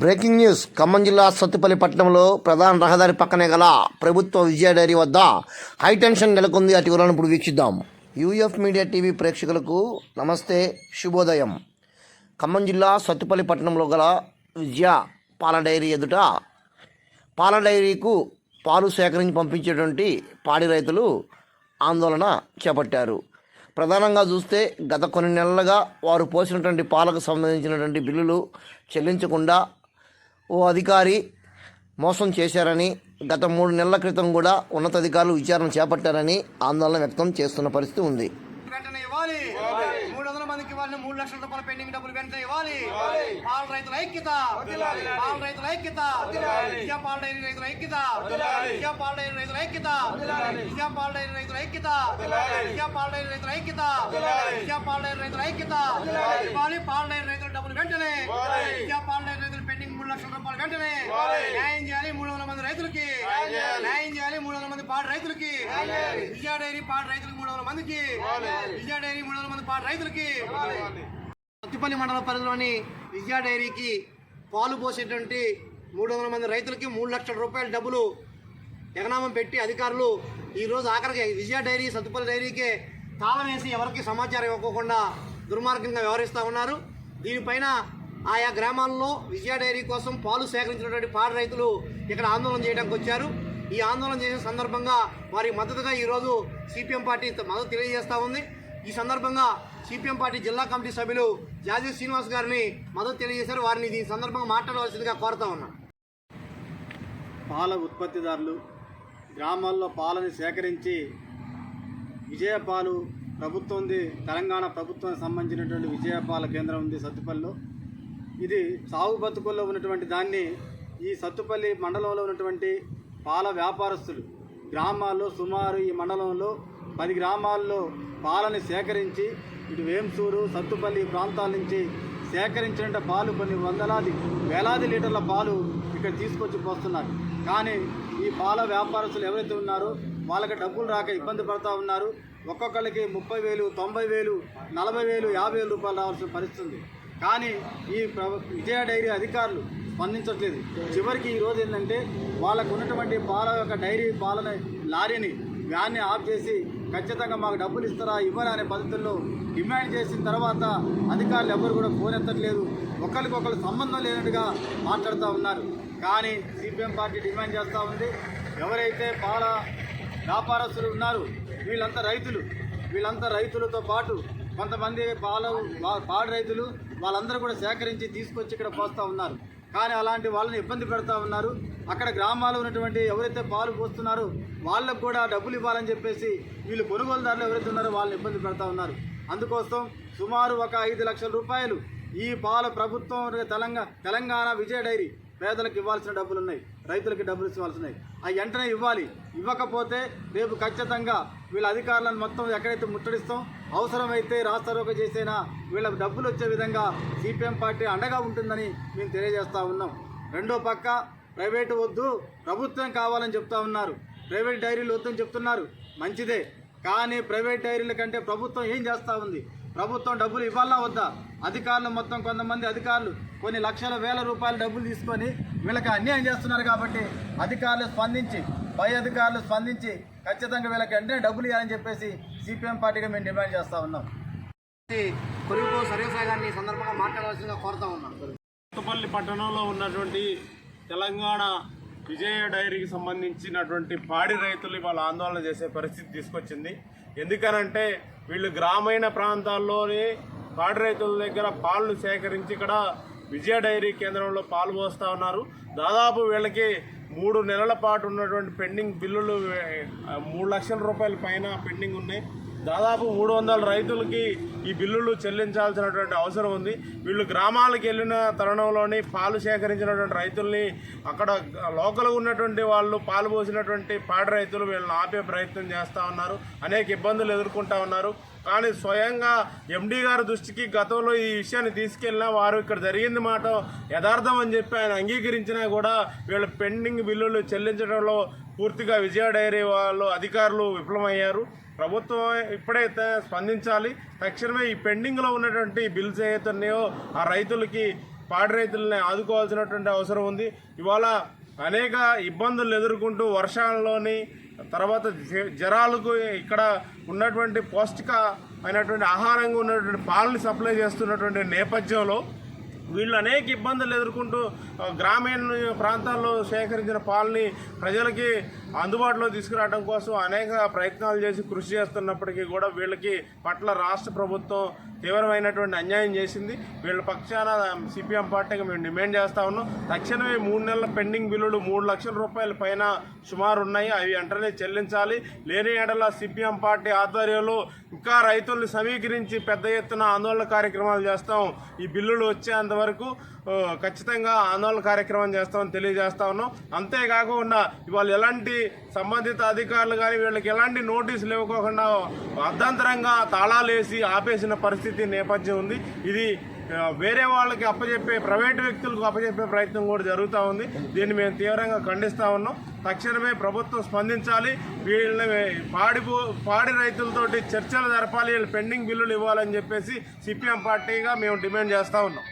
Breaking news. Khammam జిల్లా సత్తుపల్లి పట్టణంలో ప్రధాన రహదారి పక్కనే గల ప్రభుత్వ విజయ డైరీ వద్ద హైటెన్షన్ నెలకొంది. అటు వివరాలను ఇప్పుడు వీక్షిద్దాం. యూఎఫ్ మీడియా టీవీ ప్రేక్షకులకు నమస్తే శుభోదయం. ఖమ్మం జిల్లా సత్తుపల్లి పట్టణంలో గల విజయ పాల డైరీ ఎదుట పాల డైరీకు పాలు సేకరించి పంపించేటువంటి పాడి రైతులు ఆందోళన చేపట్టారు. ప్రధానంగా చూస్తే గత కొన్ని నెలలుగా వారు పోసినటువంటి పాలకు సంబంధించినటువంటి బిల్లులు చెల్లించకుండా ఓ అధికారి మోసం చేశారని గత మూడు నెలల క్రితం కూడా ఉన్నతాధికారులు విచారణ చేపట్టారని ఆందోళన వ్యక్తం చేస్తున్న పరిస్థితి ఉంది. వెంటనే ఇవ్వాలి. మూడు వందల మందికి ఇవ్వాలి మూడు లక్షల రూపాయల పెండింగ్ డబ్బులు వెంటనే ఇవ్వాలి. పాల రైతుల ఐక్యత. పాల రైతుల ఐక్యత. విజయ పాల డైరీ రైతుల ఐక్యత. విజయ పాల డైరీ రైతుల ఐక్యత. విజయ పాల డైరీ రైతుల ఐక్యత. విజయ పాల డైరీ రైతుల ఐక్యత. విజయ పాల డైరీ రైతుల ఐక్యత. ఇవ్వాలి పాల డైరీ రైతుల డబ్బులు న్యాయం చేయాలి మూడు వందల మంది రైతులకి. న్యాయం చేయాలి. మూడు వందల మంది పాడి రైతులకి. విజయ డైరీ పాడి రైతులకు మూడు వందల మందికి. విజయ డైరీ మూడు వందల మంది పాడి రైతులకి. అత్తిపల్లి మండల పరిధిలోని విజయ డైరీకి పాలు పోసేటువంటి మూడు వందల మంది రైతులకి మూడు లక్షల రూపాయల డబ్బులు ఎగనామం పెట్టి అధికారులు ఈ రోజు ఆఖరికి విజయ డైరీ సత్తుపల్లి డైరీకే తాళం వేసి ఎవరికి సమాచారం ఇవ్వకోకుండా దుర్మార్గంగా వ్యవహరిస్తూ ఉన్నారు. దీనిపైన ఆయా గ్రామాల్లో విజయ డైరీ కోసం పాలు సేకరించినటువంటి పాడి రైతులు ఇక్కడ ఆందోళన చేయడానికి వచ్చారు. ఈ ఆందోళన చేసిన సందర్భంగా వారి మద్దతుగా ఈరోజు సిపిఎం పార్టీ మద్దతు తెలియజేస్తూ ఉంది. ఈ సందర్భంగా సిపిఎం పార్టీ జిల్లా కమిటీ సభ్యులు జాజీ శ్రీనివాస్ గారిని మద్దతు తెలియజేశారు. వారిని ఈ సందర్భంగా మాట్లాడవలసిందిగా కోరుతా ఉన్నా. పాల ఉత్పత్తిదారులు గ్రామాల్లో పాలని సేకరించి విజయ పాలు ప్రభుత్వం ఉంది తెలంగాణ ప్రభుత్వానికి సంబంధించినటువంటి విజయ పాల కేంద్రం ఉంది సత్తుపల్లిలో. ఇది సాగు బతుకుల్లో ఉన్నటువంటి దాన్ని ఈ సత్తుపల్లి మండలంలో ఉన్నటువంటి పాల వ్యాపారస్తులు గ్రామాల్లో సుమారు ఈ మండలంలో పది గ్రామాల్లో పాలని సేకరించి ఇటు వేంసూరు సత్తుపల్లి ప్రాంతాల నుంచి సేకరించిన పాలు కొన్ని వందలాది వేలాది లీటర్ల పాలు ఇక్కడ తీసుకొచ్చి పోస్తున్నారు. కానీ ఈ పాల వ్యాపారస్తులు ఎవరైతే ఉన్నారో వాళ్ళకి డబ్బులు రాక ఇబ్బంది పడుతూ ఉన్నారు. ఒక్కొక్కరికి ముప్పై వేలు తొంభై వేలు నలభై వేలు యాభై వేలు రూపాయలు రావాల్సిన పరిస్థితి కానీ ఈ విజయ డైరీ అధికారులు స్పందించట్లేదు. చివరికి ఈ రోజు ఏంటంటే వాళ్ళకు ఉన్నటువంటి పాల యొక్క డైరీ పాలన లారీని వ్యాన్ని ఆఫ్ చేసి ఖచ్చితంగా మాకు డబ్బులు ఇస్తారా ఇవ్వరా అనే పద్ధతుల్లో డిమాండ్ చేసిన తర్వాత అధికారులు ఎవరు కూడా ఫోన్ ఎత్తట్లేదు. ఒకరికొకరు సంబంధం లేనట్టుగా మాట్లాడుతూ ఉన్నారు. కానీ సిపిఎం పార్టీ డిమాండ్ చేస్తూ ఉంది. ఎవరైతే పాల వ్యాపారస్తులు ఉన్నారు వీళ్ళంతా రైతులు. వీళ్ళంతా రైతులతో పాటు కొంతమంది పాల పాడి రైతులు వాళ్ళందరూ కూడా సేకరించి తీసుకొచ్చి ఇక్కడ పోస్తూ ఉన్నారు. కానీ అలాంటి వాళ్ళని ఇబ్బంది పెడతా ఉన్నారు. అక్కడ గ్రామాల్లో ఉన్నటువంటి ఎవరైతే పాలు పోస్తున్నారో వాళ్ళకు కూడా డబ్బులు ఇవ్వాలని చెప్పేసి వీళ్ళు కొనుగోలుదారులు ఎవరైతే ఉన్నారో వాళ్ళని ఇబ్బంది పెడతా ఉన్నారు. అందుకోసం సుమారు ఒక ఐదు లక్షల రూపాయలు ఈ పాల ప్రభుత్వం తెలంగాణ తెలంగాణ విజయ డైరీ పేదలకు ఇవ్వాల్సిన డబ్బులు ఉన్నాయి రైతులకి డబ్బులు ఇవ్వాల్సి ఉన్నాయి అవి వెంటనే ఇవ్వాలి. ఇవ్వకపోతే రేపు ఖచ్చితంగా వీళ్ళ అధికారులను మొత్తం ఎక్కడైతే ముట్టడిస్తాం అవసరమైతే రాస్తారోక చేసేనా? వీళ్ళకు డబ్బులు వచ్చే విధంగా సిపిఎం పార్టీ అండగా ఉంటుందని మేము తెలియజేస్తూ ఉన్నాం. రెండో పక్క ప్రైవేటు వద్దు ప్రభుత్వం కావాలని చెప్తా ఉన్నారు. ప్రైవేట్ డైరీలు వద్దని చెప్తున్నారు. మంచిదే. కానీ ప్రైవేట్ డైరీల కంటే ప్రభుత్వం ఏం చేస్తూ ఉంది? ప్రభుత్వం డబ్బులు ఇవ్వాలా వద్దా? అధికారులు మొత్తం కొంతమంది అధికారులు కొన్ని లక్షల వేల రూపాయల డబ్బులు తీసుకొని వీళ్ళకి అన్యాయం చేస్తున్నారు కాబట్టి అధికారులు స్పందించి పై అధికారులు స్పందించి ఖచ్చితంగా వీళ్ళకి వెంటనే డబ్బులు ఇవ్వాలని చెప్పేసి సిపిఎం పార్టీగా మేము డిమాండ్ చేస్తూ ఉన్నాం. సర్వేసాయి గారిని సందర్భంగా మాట్లాడవలసిందిగా కోరుతా ఉన్నాం. కొత్తపల్లి పట్టణంలో ఉన్నటువంటి తెలంగాణ విజయ డైరీకి సంబంధించినటువంటి పాడి రైతులు ఇవాళ ఆందోళన చేసే పరిస్థితి తీసుకొచ్చింది. ఎందుకనంటే వీళ్ళు గ్రామీణ ప్రాంతాల్లోని పాడి రైతుల దగ్గర పాలను సేకరించి ఇక్కడ విజయ డైరీ కేంద్రంలో పాలు ఉన్నారు. దాదాపు వీళ్ళకి మూడు నెలల పాటు ఉన్నటువంటి పెండింగ్ బిల్లులు మూడు లక్షల రూపాయల పైన పెండింగ్ ఉన్నాయి. దాదాపు మూడు వందల రైతులకి ఈ బిల్లులు చెల్లించాల్సినటువంటి అవసరం ఉంది. వీళ్ళు గ్రామాలకు వెళ్ళిన తరుణంలోని పాలు సేకరించినటువంటి రైతుల్ని అక్కడ లోకల్గా ఉన్నటువంటి వాళ్ళు పాలు పోసినటువంటి పాడి రైతులు వీళ్ళని ఆపే ప్రయత్నం చేస్తూ ఉన్నారు. అనేక ఇబ్బందులు ఎదుర్కొంటా ఉన్నారు. కానీ స్వయంగా ఎండీ గారి దృష్టికి గతంలో ఈ విషయాన్ని తీసుకెళ్ళినా వారు ఇక్కడ జరిగింది మాట యథార్థం అని చెప్పి ఆయన అంగీకరించినా కూడా వీళ్ళ పెండింగ్ బిల్లులు చెల్లించడంలో పూర్తిగా విజయ డైరీ వాళ్ళు అధికారులు విఫలమయ్యారు. ప్రభుత్వం ఇప్పుడైతే స్పందించాలి. తక్షణ తక్షణమే ఈ పెండింగ్లో ఉన్నటువంటి బిల్స్ ఏవైతే ఉన్నాయో ఆ రైతులకి పాడి రైతులని ఆదుకోవాల్సినటువంటి అవసరం ఉంది. ఇవాళ అనేక ఇబ్బందులు ఎదుర్కొంటూ వర్షాలలోని తర్వాత జ- జరాలకు ఇక్కడ ఉన్నటువంటి పౌష్టిక అయినటువంటి ఆహారంగా ఉన్నటువంటి పాలని సప్లై చేస్తున్నటువంటి నేపథ్యంలో వీళ్ళు అనేక ఇబ్బందులు ఎదుర్కొంటూ గ్రామీణ ప్రాంతాల్లో సేకరించిన పాలని ప్రజలకి అందుబాటులో తీసుకురావడం కోసం అనేక ప్రయత్నాలు చేసి కృషి చేస్తున్నప్పటికీ కూడా వీళ్ళకి పట్ల రాష్ట్ర ప్రభుత్వం తీవ్రమైనటువంటి అన్యాయం చేసింది. వీళ్ళ పక్షాన సిపిఎం పార్టీకి మేము డిమాండ్ చేస్తా ఉన్నాం. తక్షణమే మూడు నెలల పెండింగ్ బిల్లులు మూడు లక్షల రూపాయల పైన సుమారు ఉన్నాయి అవి వెంటనే చెల్లించాలి. లేని ఎడల సిపిఎం పార్టీ ఆధ్వర్యంలో ఇంకా రైతుల్ని సమీకరించి పెద్ద ఎత్తున ఆందోళన కార్యక్రమాలు చేస్తాం. ఈ బిల్లులు వచ్చేంత వరకు ఖచ్చితంగా ఆందోళన కార్యక్రమం చేస్తామని తెలియజేస్తా ఉన్నాం. అంతేకాకుండా ఇవాళ ఎలాంటి సంబంధిత అధికారులు కానీ వీళ్ళకి ఎలాంటి నోటీసులు ఇవ్వకోకుండా అర్ధంతరంగా తాళాలు వేసి ఆపేసిన పరిస్థితి నేపథ్యం ఉంది. ఇది వేరే వాళ్ళకి అప్పచెప్పే ప్రైవేట్ వ్యక్తులకు అప్పచెప్పే ప్రయత్నం కూడా జరుగుతూ ఉంది. దీన్ని మేము తీవ్రంగా ఖండిస్తా ఉన్నాం. తక్షణమే ప్రభుత్వం స్పందించాలి. వీళ్ళని పాడి పాడి రైతులతోటి చర్చలు జరపాలి. వీళ్ళు పెండింగ్ బిల్లులు ఇవ్వాలని చెప్పేసి సిపిఎం పార్టీగా మేము డిమాండ్ చేస్తా ఉన్నాం.